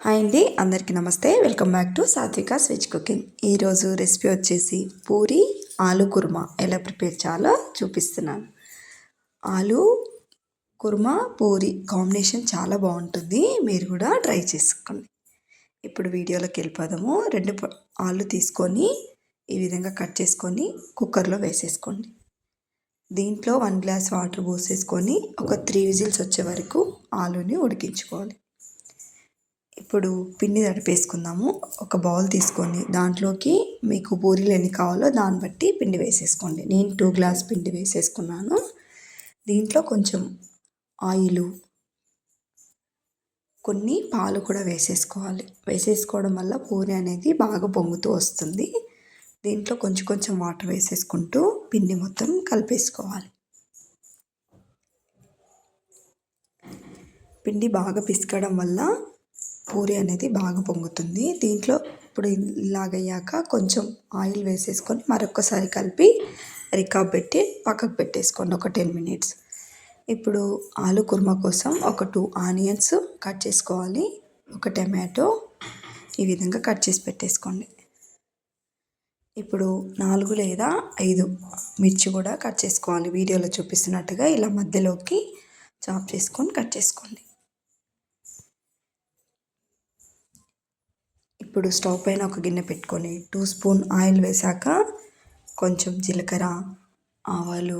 Hi అండి అందరికీ నమస్తే. Welcome back to Satvika switch cooking. ఈరోజు రెసిపీ వచ్చేసి పూరి ఆలు కుర్మా. ఎలా ప్రిపేర్ చేయాలో చూపిస్తున్నాను. ఆలు కుర్మా పూరి కాంబినేషన్ చాలా బాగుంటుంది. మీరు కూడా ట్రై చేసుకోండి. ఇప్పుడు వీడియోలోకి వెళ్ళిపోదాము. రెండు ఆలు తీసుకొని ఈ విధంగా కట్ చేసుకొని కుక్కర్లో వేసేసుకోండి. దీంట్లో వన్ గ్లాస్ వాటర్ పోసేసుకొని ఒక త్రీ విజిల్స్ వచ్చే వరకు ఆలుని ఉడికించుకోవాలి. ఇప్పుడు పిండి తడిపేసుకుందాము. ఒక బౌల్ తీసుకోండి దాంట్లోకి మీకు పూరీలు ఎన్ని కావాలో దాన్ని బట్టి పిండి వేసేసుకోండి. నేను టూ గ్లాస్ పిండి వేసేసుకున్నాను. దీంట్లో కొంచెం ఆయిలు కొన్ని పాలు కూడా వేసేసుకోవాలి. వేసేసుకోవడం వల్ల పూరి అనేది బాగా పొంగుతూ వస్తుంది. దీంట్లో కొంచెం కొంచెం వాటర్ వేసేసుకుంటూ పిండి మొత్తం కలిపేసుకోవాలి. పిండి బాగా పిసకడం వల్ల పూరి అనేది బాగా పొంగుతుంది. దీంట్లో ఇప్పుడు ఇలాగయ్యాక కొంచెం ఆయిల్ వేసేసుకొని మరొకసారి కలిపి రికాబ్ పెట్టి పక్కకు పెట్టేసుకోండి ఒక టెన్ మినిట్స్. ఇప్పుడు ఆలు కుర్మా కోసం ఒక టూ ఆనియన్స్ కట్ చేసుకోవాలి. ఒక టమాటో ఈ విధంగా కట్ చేసి పెట్టేసుకోండి. ఇప్పుడు నాలుగు లేదా ఐదు మిర్చి కూడా కట్ చేసుకోవాలి. వీడియోలో చూపిస్తున్నట్టుగా ఇలా మధ్యలోకి చాప్ చేసుకొని కట్ చేసుకోండి. ఇప్పుడు స్టవ్ పైన ఒక గిన్నె పెట్టుకొని టూ స్పూన్ ఆయిల్ వేసాక కొంచెం జీలకర్ర ఆవాలు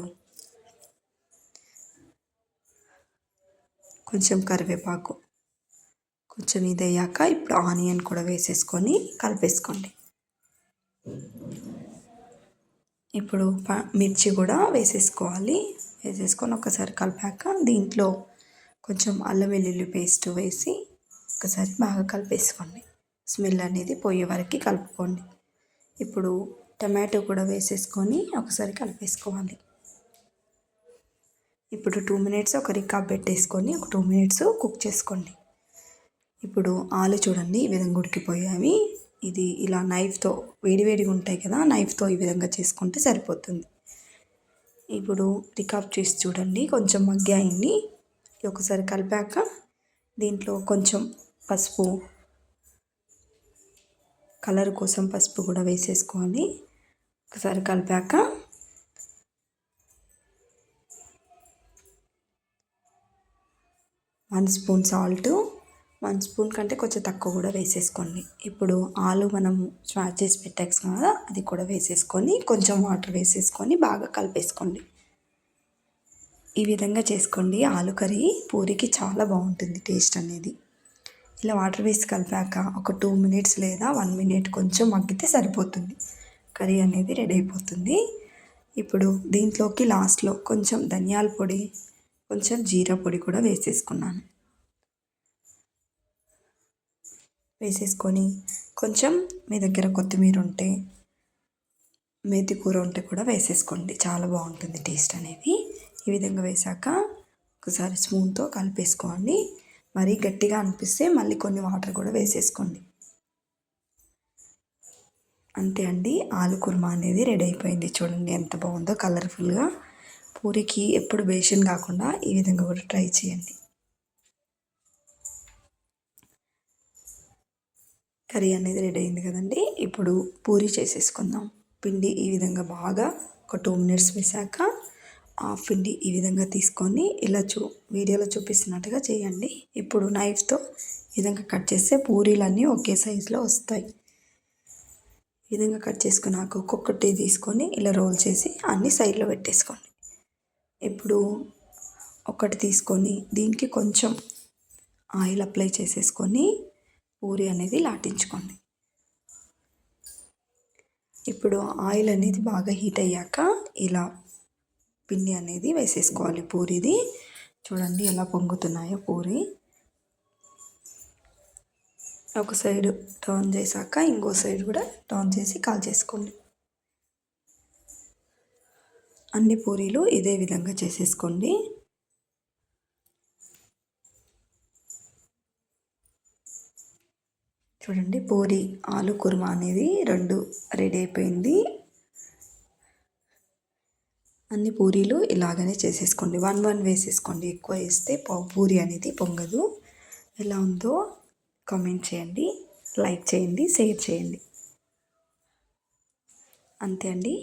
కొంచెం కరివేపాకు కొంచెం ఇది అయ్యాక ఇప్పుడు ఆనియన్ కూడా వేసేసుకొని కలిపేసుకోండి. ఇప్పుడు ప మిర్చి కూడా వేసేసుకోవాలి. వేసేసుకొని ఒకసారి కలిపాక దీంట్లో కొంచెం అల్లం వెల్లుల్లి పేస్ట్ వేసి ఒకసారి బాగా కలిపేసుకోండి. స్మెల్ అనేది పోయే వరకు కలుపుకోండి. ఇప్పుడు టమాటో కూడా వేసేసుకొని ఒకసారి కలిపేసుకోవాలి. ఇప్పుడు టూ మినిట్స్ ఒక రికాబ్ పెట్టేసుకొని ఒక టూ మినిట్స్ కుక్ చేసుకోండి. ఇప్పుడు ఆలు చూడండి ఈ విధంగా ఉడికిపోయాయి. ఇది ఇలా నైఫ్తో వేడివేడిగా ఉంటాయి కదా నైఫ్తో ఈ విధంగా చేసుకుంటే సరిపోతుంది. ఇప్పుడు రికాప్ చేసి చూడండి కొంచెం మగ్గాయండి. ఒకసారి కలిపాక దీంట్లో కొంచెం పసుపు కలర్ కోసం పసుపు కూడా వేసేసుకోవాలి ఒకసారి కలిపాక one spoon salt one spoon కంటే కొంచెం తక్కువ కూడా వేసేసుకోండి. ఇప్పుడు ఆలు మనం స్వాచ్ చేసి పెట్టాక కదా అది కూడా వేసేసుకొని కొంచెం వాటర్ వేసేసుకొని బాగా కలిపేసుకోండి. ఈ విధంగా చేసుకోండి. ఆలు కర్రీ పూరికి చాలా బాగుంటుంది టేస్ట్ అనేది. ఇలా వాటర్ వేసి కలిపాక ఒక టూ మినిట్స్ లేదా వన్ మినిట్ కొంచెం మగ్గితే సరిపోతుంది. కర్రీ అనేది రెడీ అయిపోతుంది. ఇప్పుడు దీంట్లోకి లాస్ట్లో కొంచెం ధనియాల పొడి కొంచెం జీరా పొడి కూడా వేసేసుకున్నాను. వేసేసుకొని కొంచెం మీ దగ్గర కొత్తిమీర ఉంటే మేతి కూర ఉంటే కూడా వేసేసుకోండి. చాలా బాగుంటుంది టేస్ట్ అనేది. ఈ విధంగా వేసాక ఒకసారి స్పూన్తో కలిపేసుకోండి. మరీ గట్టిగా అనిపిస్తే మళ్ళీ కొన్ని వాటర్ కూడా వేసేసుకోండి. అంతే అండి ఆలు కుర్మా అనేది రెడీ అయిపోయింది. చూడండి ఎంత బాగుందో కలర్ఫుల్గా. పూరికి ఎప్పుడు బేషన్ కాకుండా ఈ విధంగా కూడా ట్రై చేయండి. కర్రీ అనేది రెడీ అయింది కదండి ఇప్పుడు పూరి చేసేసుకుందాం. పిండి ఈ విధంగా బాగా ఒక టూ మినిట్స్ వేసాక హాఫ్ ఇండి ఈ విధంగా తీసుకొని ఇలా చూ వీడియోలో చూపిస్తున్నట్టుగా చేయండి. ఇప్పుడు నైఫ్తో ఈ విధంగా కట్ చేస్తే పూరీలన్నీ ఒకే సైజులో వస్తాయి. ఈ విధంగా కట్ చేసుకున్నాక ఒక్కొక్కటి తీసుకొని ఇలా రోల్ చేసి అన్ని సైడ్లో పెట్టేసుకోండి. ఇప్పుడు ఒకటి తీసుకొని దీనికి కొంచెం ఆయిల్ అప్లై చేసేసుకొని పూరి అనేది లాటించుకోండి. ఇప్పుడు ఆయిల్ అనేది బాగా హీట్ అయ్యాక ఇలా పిండి అనేది వేసేసుకోవాలి పూరిది. చూడండి ఎలా పొంగుతున్నాయో పూరి. ఒక సైడ్ టర్న్ చేశాక ఇంకో సైడ్ కూడా టర్న్ చేసి కాల్ చేసుకోండి. అన్ని పూరీలు ఇదే విధంగా చేసేసుకోండి. చూడండి పూరి ఆలు కుర్మా అనేది రెండు రెడీ అయిపోయింది. అన్ని పూరీలు ఇలాగనే చేసేసుకోండి. వన్ వన్ వేసేసుకోండి. ఎక్కువ వేస్తే పూరి అనేది పొంగదు. ఎలా ఉందో కామెంట్ చేయండి. లైక్ చేయండి. షేర్ చేయండి. అంతే అండి.